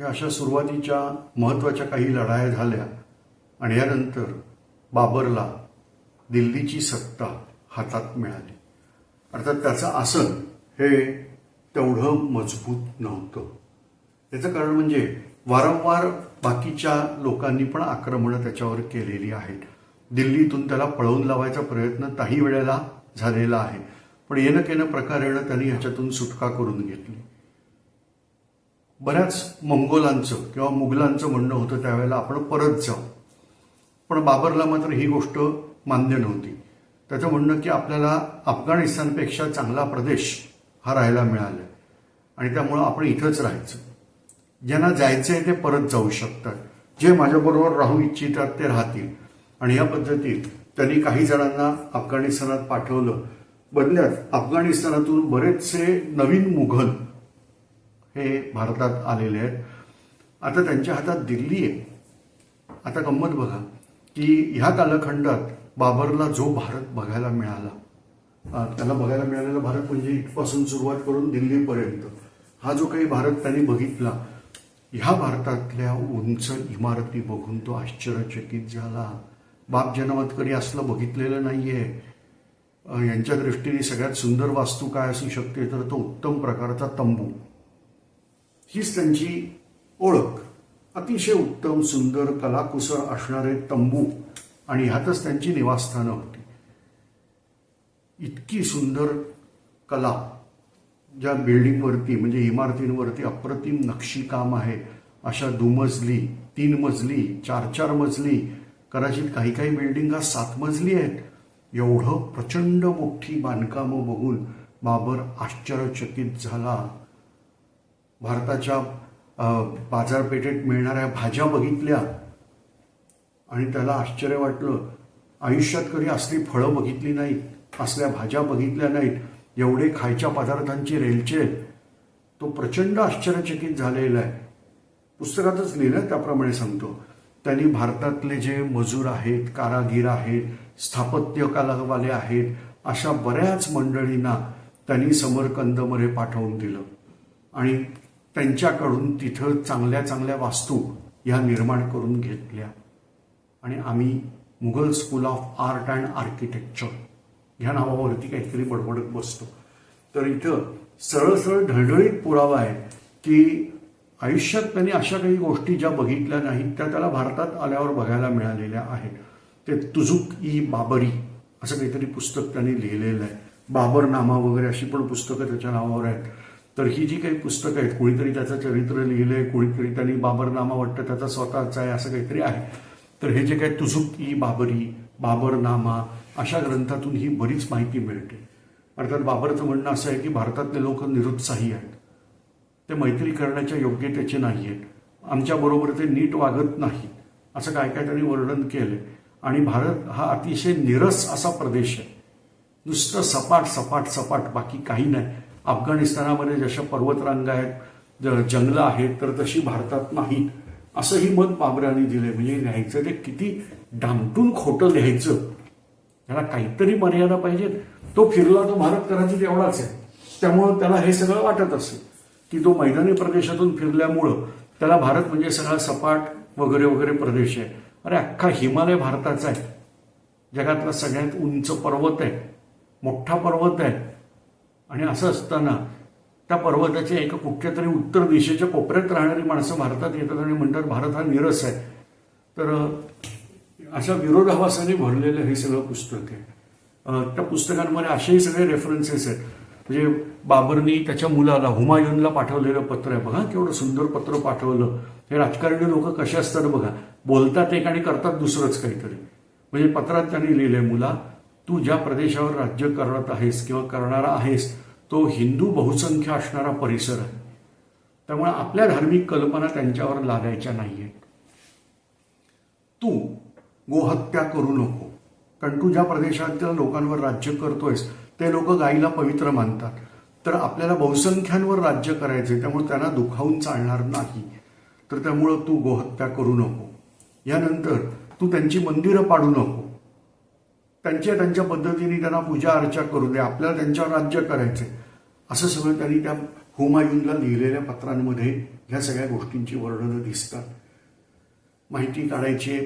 ह्या अशा सुरुवातीच्या महत्त्वाच्या काही लढाया झाल्या आणि यानंतर बाबरला दिल्लीची सत्ता हातात मिळाली. अर्थात त्याचं आसन हे तेवढं मजबूत नव्हतं. याचं कारण म्हणजे वारंवार बाकीच्या लोकांनी पण आक्रमणं त्याच्यावर केलेली आहेत. दिल्लीतून त्याला पळवून लावायचा प्रयत्न काही वेळेला झालेला आहे. पण येणं केनं प्रकारेनं त्यांनी ह्याच्यातून सुटका करून घेतली. बऱ्याच मंगोलांचं किंवा मुघलांचं म्हणणं होतं त्यावेळेला आपण परत जाऊ. पण बाबरला मात्र ही गोष्ट मान्य नव्हती. त्याचं म्हणणं की आपल्याला अफगाणिस्तानपेक्षा चांगला प्रदेश हा राहायला मिळाला आणि त्यामुळं आपण इथंच राहायचं. ज्यांना जायचं आहे ते परत जाऊ शकतात. जे माझ्याबरोबर राहू इच्छितात ते राहतील. आणि या पद्धतीत त्यांनी काही जणांना अफगाणिस्तानात पाठवलं. बदल्यात अफगाणिस्तानातून बरेचसे नवीन मुघल हे भारतात आलेले आहेत. आता त्यांच्या हातात दिल्ली आहे. आता गंमत बघा की ह्या कालखंडात बाबरला जो भारत बघायला मिळाला त्याला बघायला मिळालेला भारत म्हणजे इथपासून सुरुवात करून दिल्लीपर्यंत. हा जो काही भारत त्यांनी बघितला ह्या भारतातल्या उंच इमारती बघून तो आश्चर्यचकित झाला. बाप जन्मात कधी असलं बघितलेलं नाहीये. आहे यांच्या दृष्टीने सगळ्यात सुंदर वास्तू काय असू शकते? तर तो उत्तम प्रकारचा तंबू. हीच त्यांची ओळख. अतिशय उत्तम सुंदर कलाकुसर असणारे तंबू आणि ह्यातच त्यांची निवासस्थानं होती. इतकी सुंदर कला ज्या बिल्डिंगवरती म्हणजे इमारतींवरती अप्रतिम नक्षीकाम आहे अशा दुमजली तीन मजली चार चार मजली कदाचित काही काही बिल्डिंगा सात मजली आहेत. एवढं प्रचंड मोठी बांधकामं बघून बाबर आश्चर्यचकित झाला. भारताच्या बाजारपेठेत मिळणाऱ्या भाज्या बघितल्या आणि त्याला आश्चर्य वाटलं. आयुष्यात कधी असली फळं बघितली नाहीत असल्या भाज्या बघितल्या नाहीत एवढे खायच्या पदार्थांची रेलचेल तो प्रचंड आश्चर्यचकित झालेला आहे. पुस्तकातच लिहिलं त्याप्रमाणे सांगतो. त्यांनी भारतातले जे मजूर आहेत कारागीर आहेत स्थापत्य कलावाले आहेत अशा बऱ्याच मंडळींना त्यांनी समरकंदमध्ये पाठवून दिलं. आणि त्यांच्याकडून तिथं चांगल्या चांगल्या वास्तू ह्या निर्माण करून घेतल्या. आणि आम्ही Mughal school of art and architecture ह्या नावावरती काहीतरी बडबडत बसतो. तर इथं सरळ सरळ ढळढळीत पुरावा आहे की आयुष्यात त्यांनी अशा काही गोष्टी ज्या बघितल्या नाहीत त्या त्याला भारतात आल्यावर बघायला मिळालेल्या आहेत. ते तुझुक ई बाबरी असं काहीतरी पुस्तक त्यांनी लिहिलेलं आहे. बाबरनामा वगैरे अशी पण पुस्तकं त्याच्या नावावर आहेत. तर ही जी काही पुस्तकं आहेत कोणीतरी त्याचं चरित्र लिहिलं आहे कोणीतरी त्यांनी बाबरनामा वाटतं त्याचा स्वतःचा आहे असं काहीतरी आहे. तर हे जे काही तुझुक ई बाबरी बाबरनामा अशा ग्रंथातून ही बरीच माहिती मिळते. अर्थात बाबरचं म्हणणं असं आहे की भारतातले लोक निरुत्साही आहेत. ते मैत्री करण्याच्या योग्यतेचे नाही आहेत. आमच्याबरोबर ते नीट वागत नाहीत असं काय काय त्यांनी वर्णन केलंय. आणि भारत हा अतिशय निरस असा प्रदेश आहे. नुसतं सपाट सपाट सपाट बाकी काही नाही. अफगाणिस्तानामध्ये जशा पर्वतरांगा आहेत ज- जंगलं आहेत तर तशी भारतात नाहीत असंही मत बाबरांनी दिलंय. म्हणजे लिहायचं ते किती डामटून खोटं लिहायचं त्याला काहीतरी मर्यादा पाहिजे तो फिरला तो भारत कदाचित एवढाच आहे. त्यामुळं त्याला हे सगळं वाटत असेल की तो मैदानी प्रदेशातून फिरल्यामुळं त्याला भारत म्हणजे सगळा सपाट वगैरे वगैरे प्रदेश आहे. अरे अख्खा हिमालय भारताचा आहे. जगातला सगळ्यात उंच पर्वत आहे. मोठा पर्वत आहे. आणि असं असताना त्या पर्वताच्या एका कुठच्या तरी उत्तर दिशेच्या कोपऱ्यात राहणारी माणसं भारतात येतात आणि म्हणतात भारत हा निरस आहे. तर अशा विरोधाभासाने भरलेलं हे सगळं पुस्तक आहे. त्या पुस्तकांमध्ये असेही सगळे रेफरन्सेस आहेत. म्हणजे बाबरनी त्याच्या मुलाला हुमायूनला पाठवलेलं पत्र आहे. बघा केवढं सुंदर पत्र पाठवलं. हे राजकारणी लोक कसे असतात बघा. बोलतात एक आणि करतात दुसरंच काहीतरी. म्हणजे पत्रात त्यांनी लिहिलंय मुला तू ज्या प्रदेशावर राज्य करत आहेस किंवा करणारा आहेस तो हिंदू बहुसंख्य असणारा परिसर आहे. त्यामुळे आपल्या धार्मिक कल्पना त्यांच्यावर लागायच्या नाहीयेत. तू गोहत्या करू नको. कारण तू ज्या प्रदेशातल्या लोकांवर राज्य करतोयस ते लोक गाईला पवित्र मानतात. तर आपल्याला बहुसंख्यांवर राज्य करायचंय त्यामुळे त्यांना दुखावून चालणार नाही. तर त्यामुळं तू गोहत्या करू नको. यानंतर तू त्यांची मंदिरं पाडू नको. त्यांच्या त्यांच्या पद्धतीने त्यांना पूजा अर्चा करू दे आपल्याला त्यांच्यावर राज्य करायचंय. असं सगळं त्यांनी त्या हुमायूनला लिहिलेल्या पत्रांमध्ये ह्या सगळ्या गोष्टींची वर्णनं दिसतात. माहिती काढायची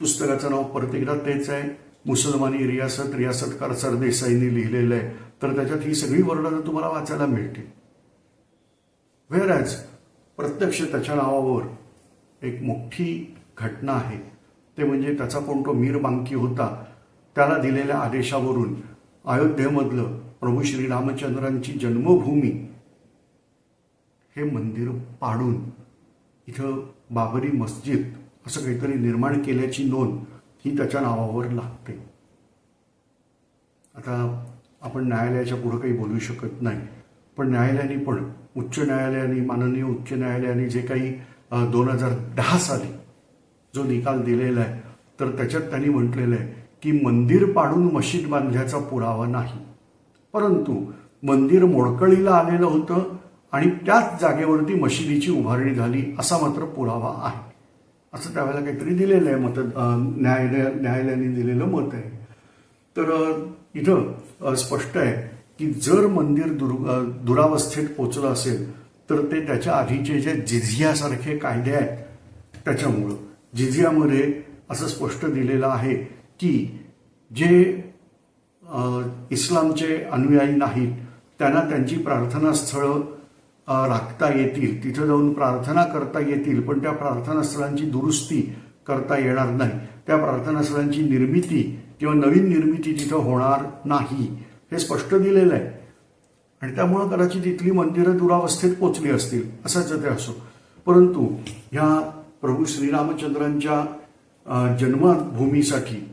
पुस्तकाचं नाव परत एकदा तेच आहे. मुसलमानी रियासत रियासतकार सरदेसाईंनी लिहिलेलं आहे. तर त्याच्यात ही सगळी वर्णनं तुम्हाला वाचायला मिळतील. व्हेअरॅज प्रत्यक्ष त्याच्या नावावर एक मोठी घटना आहे. ते म्हणजे त्याचा कोण तो मीर बांकी होता. त्याला दिलेल्या आदेशावरून अयोध्येमधलं प्रभू श्रीरामचंद्रांची जन्मभूमी हे मंदिर पाडून इथं बाबरी मस्जिद असं काहीतरी निर्माण केल्याची नोंद ही त्याच्या नावावर लागते. आता आपण न्यायालयाच्या पुढं काही बोलू शकत नाही पण न्यायालयाने पण उच्च न्यायालयाने माननीय उच्च न्यायालयाने जे काही दोन हजार दहा साली जो निकाल दिलेला आहे तर त्याच्यात त्यांनी म्हटलेलं आहे की मंदिर पाडून मशीद बांधल्याचा पुरावा नाही. परंतु मंदिर मोडकळीला आलेलं होतं आणि त्याच जागेवरती मशिदीची उभारणी झाली असा मात्र पुरावा आहे. असं त्यावेळेला काहीतरी दिलेलं आहे मत न्यायालय न्यायालयाने दिलेलं मत आहे. तर इथं स्पष्ट आहे की जर मंदिर दुर दुरावस्थेत पोचलं असेल तर ते त्याच्या आधीचे जे जिझियासारखे कायदे आहेत त्याच्यामुळं. जिझियामध्ये असं स्पष्ट दिलेलं आहे की जे इस्लामचे अनुयायी नाहीत त्यांना त्यांची प्रार्थनास्थळं राखता येतील. तिथं जाऊन प्रार्थना करता येतील पण त्या प्रार्थनास्थळांची दुरुस्ती करता येणार नाही. त्या प्रार्थनास्थळांची निर्मिती किंवा नवीन निर्मिती तिथं होणार नाही. हे स्पष्ट दिलेलं आहे. आणि त्यामुळं कदाचित इथली मंदिरं दुरावस्थेत पोचली असतील असंच ते असो. परंतु ह्या प्रभू श्रीरामचंद्रांच्या जन्मभूमीसाठी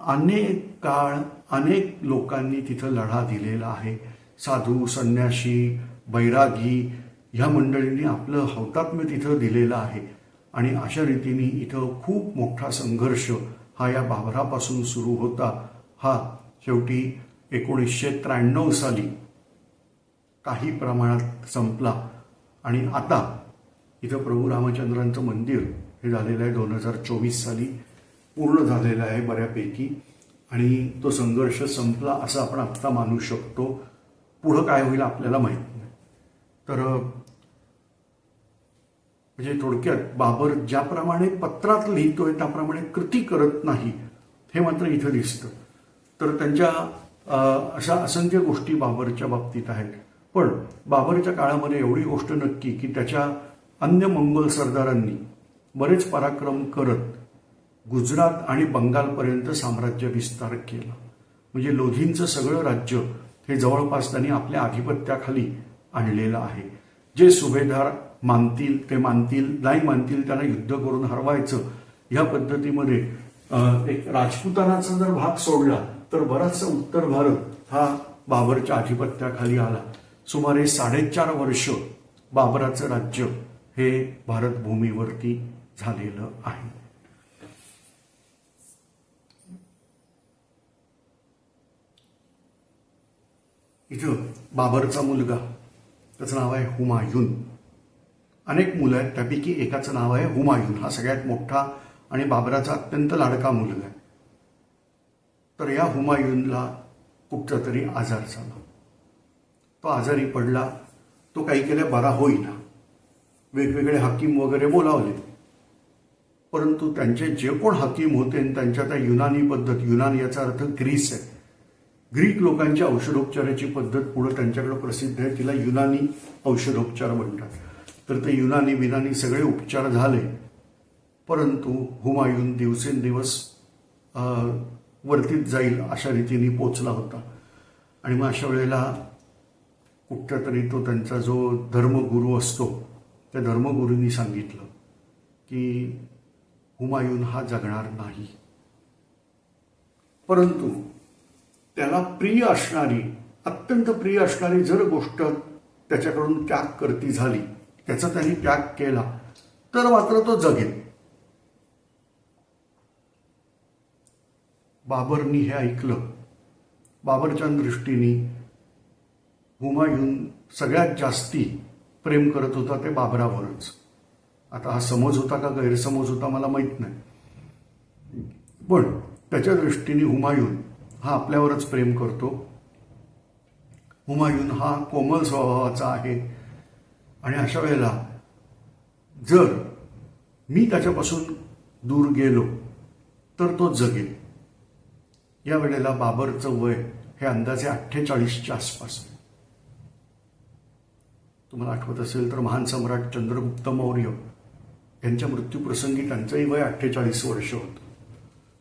अनेक काळ अनेक लोकांनी तिथं लढा दिलेला आहे. साधू संन्याशी बैरागी ह्या मंडळींनी आपलं हौतात्म्य तिथं दिलेलं आहे. आणि अशा रीतीने इथं खूप मोठा संघर्ष हा या बाबरापासून सुरू होता. हा शेवटी एकोणीसशे त्र्याण्णव साली काही प्रमाणात संपला. आणि आता इथं प्रभू रामचंद्रांचं मंदिर हे झालेलं आहे दोन हजार चोवीस साली. पूर्ण झालेला आहे बऱ्यापैकी. आणि तो संघर्ष संपला असं आपण आत्ता मानू शकतो. पुढं काय होईल आपल्याला माहीत नाही. तर म्हणजे थोडक्यात बाबर ज्याप्रमाणे पत्रात लिहितोय त्याप्रमाणे कृती करत नाही हे मात्र इथं दिसतं. तर त्यांच्या अशा असंख्य गोष्टी बाबरच्या बाबतीत आहेत. पण बाबरच्या काळामध्ये एवढी गोष्ट नक्की की त्याच्या अन्य मंगोल सरदारांनी बरेच पराक्रम करत गुजरात आणि बंगालपर्यंत साम्राज्य विस्तार केला. म्हणजे लोधींचं सगळं राज्य हे जवळपास त्यांनी आपल्या आधिपत्याखाली आणलेलं आहे. जे सुभेदार मानतील ते मानतील नाही मानतील त्यांना युद्ध करून हरवायचं ह्या पद्धतीमध्ये एक राजपुतानाचा जर भाग सोडला तर बराचसा उत्तर भारत हा बाबरच्या आधिपत्याखाली आला. सुमारे साडेचार वर्ष बाबराचं राज्य हे भारतभूमीवरती झालेलं आहे. इथं बाबरचा मुलगा. त्याचं नाव आहे हुमायून. अनेक मुलं आहेत त्यापैकी एकाचं नाव आहे हुमायून. हा सगळ्यात मोठा आणि बाबराचा अत्यंत लाडका मुलगा आहे. तर या हुमायूनला कुठचा तरी आजार झाला. तो आजारी पडला. तो काही केल्या बरा होईना. वेगवेगळे हकीम वगैरे बोलावले. परंतु त्यांचे जे कोण हकीम होते आणि त्यांच्या त्या युनानी पद्धत युनानी याचा अर्थ ग्रीस आहे. ग्रीक लोकांच्या औषधोपचाराची पद्धत पुढे त्यांच्याकडे प्रसिद्ध आहे. तिला युनानी औषधोपचार म्हणतात. तर ते युनानी विनानी सगळे उपचार झाले. परंतु हुमायून दिवसेंदिवस अं, वरतीत जाईल अशा रीतीने पोचला होता. आणि मग अशा वेळेला कुठच्या तरी तो त्यांचा जो धर्मगुरू असतो त्या धर्मगुरूंनी सांगितलं की हुमायून हा जगणार नाही. परंतु त्याला प्रिय असणारी अत्यंत प्रिय असणारी जर गोष्ट त्याच्याकडून त्याग करती झाली त्याचा त्यांनी त्याग केला तर मात्र तो जगेल. बाबरनी हे ऐकलं. बाबरच्या दृष्टीने हुमायून सगळ्यात जास्ती प्रेम करत होता ते बाबरावरच. आता हा समज होता का गैरसमज होता मला माहीत नाही. पण त्याच्या दृष्टीने हुमायून हा आपल्यावरच प्रेम करतो. हुमायून हा कोमल स्वभावाचा आहे. आणि अशा वेळेला जर मी त्याच्यापासून दूर गेलो तर तो जगेल. या वेळेला बाबरचं वय हे अंदाजे अठ्ठेचाळीसच्या आसपास आहे. तुम्हाला आठवत असेल तर महान सम्राट चंद्रगुप्त मौर्य यांच्या मृत्यूप्रसंगी त्यांचंही वय अठ्ठेचाळीस वर्ष होतं.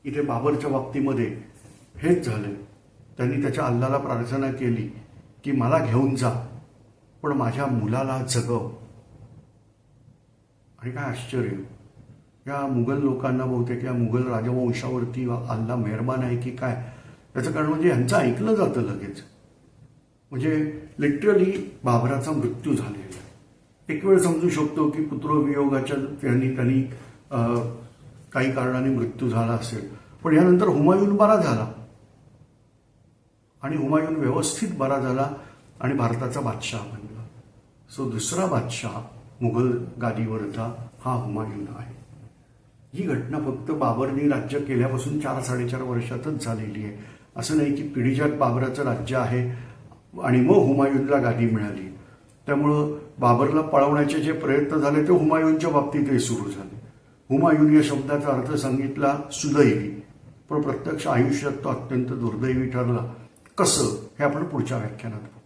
इथे बाबरच्या बाबतीमध्ये हेच झालं. त्यांनी त्याच्या अल्लाला प्रार्थना केली की मला घेऊन जा पण माझ्या मुलाला जगव. आणि काय आश्चर्य. या मुघल लोकांना बहुतेक या मुघल राजवंशावरती अल्ला मेहरबान आहे की काय? त्याचं कारण म्हणजे यांचं ऐकलं जातं लगेच. म्हणजे लिटरली बाबराचा मृत्यू झालेला. आहे एक वेळ समजू शकतो की पुत्रवियोगाच्या त्यांनी त्यांनी काही कारणाने मृत्यू झाला असेल. पण यानंतर हुमायून बरा झाला. आणि हुमायून व्यवस्थित बरा झाला आणि भारताचा बादशाह बनला. सो दुसरा बादशाह मुघल गादीवरचा हा हुमायून आहे. ही घटना फक्त बाबरने राज्य केल्यापासून चार साडेचार वर्षातच झालेली आहे. असं नाही की पिढीजात बाबराचं राज्य आहे आणि मग हुमायूनला गादी मिळाली. त्यामुळं बाबरला पळवण्याचे जे प्रयत्न झाले ते हुमायूनच्या बाबतीतही सुरू झाले. हुमायून या शब्दाचा अर्थ सांगितला सुदैवी. पण प्रत्यक्ष आयुष्यात तो अत्यंत दुर्दैवी ठरला. कसं? हे आपण पुढच्या व्याख्यानात